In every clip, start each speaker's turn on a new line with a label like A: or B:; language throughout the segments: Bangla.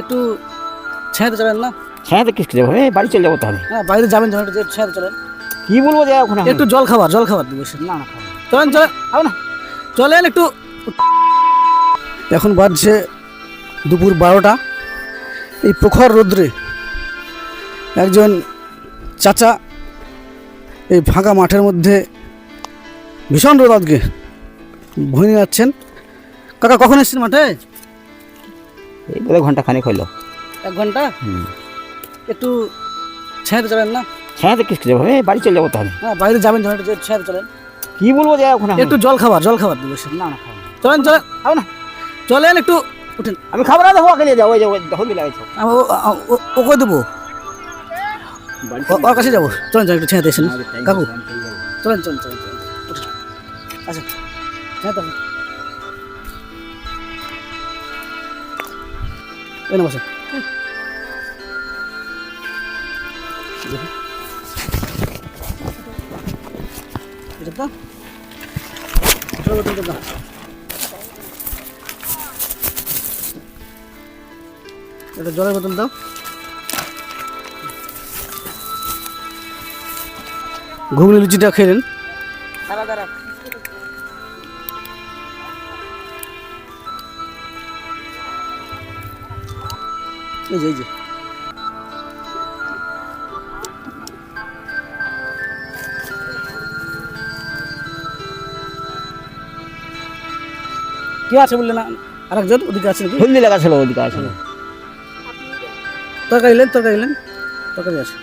A: একটু ছেঁড়াতে চলেন না?
B: ছায়াতে কিসকে যাব? এই বাড়ি চলে যাব তাহলে।
A: হ্যাঁ বাইরে যাবেন যখন একটু ছেঁড়াতে চলেন।
B: কি বলব যে ওখানে?
A: একটু জল খাবার জল খাবার দিবে।
B: না না
A: চলেন চলেন
B: খাব না।
A: চলেন একটু। এখন বাজছে দুপুর বারোটা। এই প্রখর রৌদ্রে একজন চাচা এই ফাঁকা মাঠের মধ্যে ভীষণ রোদ আজকে। ভুঁই যাচ্ছেন কাকা কখন এসেছেন মাঠে?
B: এই বোধহয় ঘণ্টা খানিক হইল।
A: এক
B: ঘণ্টা?
A: একটু ছেঁড়াতে চলেন না?
B: ছায়াতে কিসকে যাব? এই বাড়ি চলে যাব তাহলে।
A: হ্যাঁ বাইরে যাবেন যখন একটু ছেঁড়াতে চলেন।
B: কি বলব যে ওখানে
A: একটু জল খাবার জল খাবার দিবে
B: না না
A: চলেন চলেন।
B: খাব না।
A: চলেন একটু উঠেন।
B: আমি খাব না ওকে নিয়ে যাব ওই যে ওই লাগাইছো
A: আমি ও- ওকে দেবো? ওর কাছে যাব। চলেন চলেন একটু ছেঁড়াতে এসেন। কাকু। চলেন চলেন চলেন। আচ্ছা ছেঁড়াতে আসুন। এই না এটা জলের বোতল দাও। ঘুগনি লুচিটা খেয়ে নিন। এই যে এই যে। কে আছে বললে না আরেকজন ওদিকে আছে নাকি?
B: হলদি লাগাছিল ওদিকে আছে।
A: তরকারি নেন তরকারি তরকারি আছে।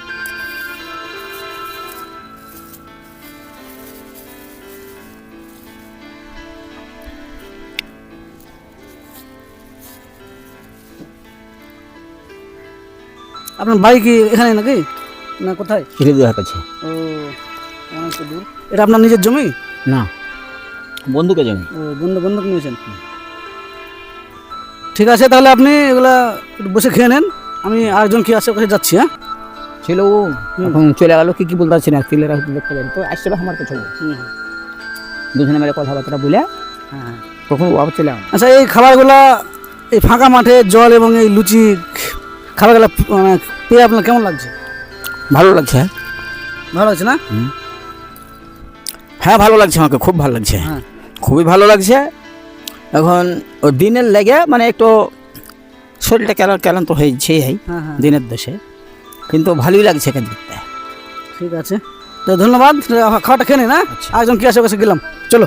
A: আপনার বাড়ি কি এখানে নাকি? না কোথায়?
B: ফিরে দেওয়ার কাছে
A: ও অনেক দূর। এটা আপনার নিজের জমি?
B: না বন্ধুকে জমি।
A: ও বন্ধু বন্ধুক নিয়েছেন। ঠিক আছে তাহলে আপনি এগুলা একটু বসে খেয়ে নেন। আমি আরেকজন কি আছে কাছে যাচ্ছি হ্যাঁ?
B: ছিল ও এখন চলে গেল কি কি বলতে পারছি না। তিলেরা দেখতে পারি তো আসছিল আমার কাছে। দুজনে মিলে কথাবার্তা বলে
A: হ্যাঁ হ্যাঁ।
B: তখন ও আবার চলে
A: আচ্ছা এই খাবারগুলা এই ফাঁকা মাঠে জল এবং এই লুচি খাবারগুলা মানে পেয়ে আপনার কেমন লাগছে?
B: ভালো লাগছে।
A: ভালো লাগছে না?
B: হ্যাঁ ভালো লাগছে আমাকে খুব ভালো লাগছে।
A: হ্যাঁ।
B: খুবই ভালো লাগছে। এখন ও দিনের লেগে মানে একটু শরীরটা কেমন কেমন তো হয়েছেই
A: হ্যাঁ হ্যাঁ
B: দিনের দোষে কিন্তু ভালোই লাগছে এখানে দেখতে
A: ঠিক আছে। তো ধন্যবাদ। খাওয়াটা খেয়ে না। আরেকজন কি কাছে গেলাম। চলো।